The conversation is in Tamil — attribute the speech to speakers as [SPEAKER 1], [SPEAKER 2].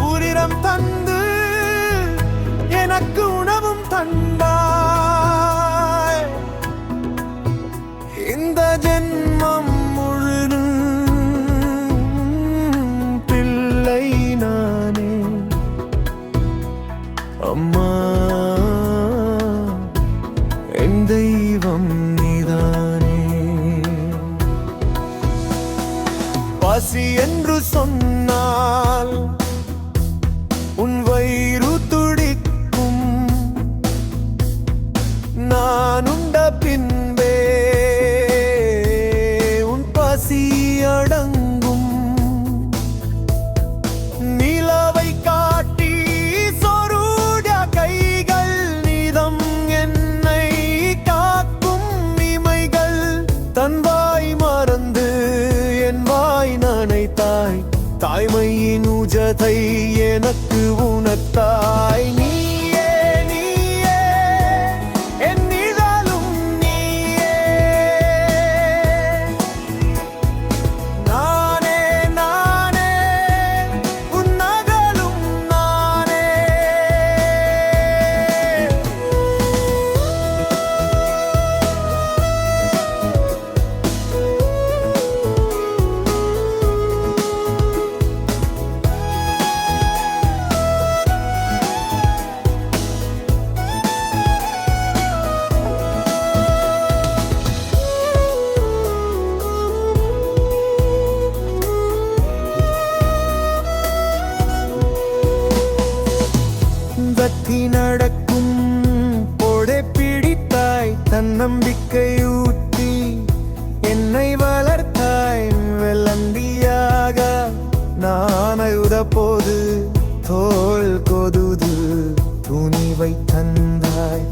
[SPEAKER 1] ஊரிடம் தந்து எனக்கு உணவும் தந்தாய். இந்த ஜென்மம் முழுதும் பிள்ளை நானே. அம்மா என் தெய்வம் நீதானே. பசி என்று சொன்னால் நனைத்தாய் தாய்மையின் உஜதை எனக்கு உணர்த்தாய் நீ பத்தி நடக்கும் போடே பிடித்தாய் தன்னம்பிக்கையூட்டி என்னை வளர்த்தாய் வெள்ளந்தியாக. நான் அழுத போது தோல் கொதுது துணிவை தந்தாய்.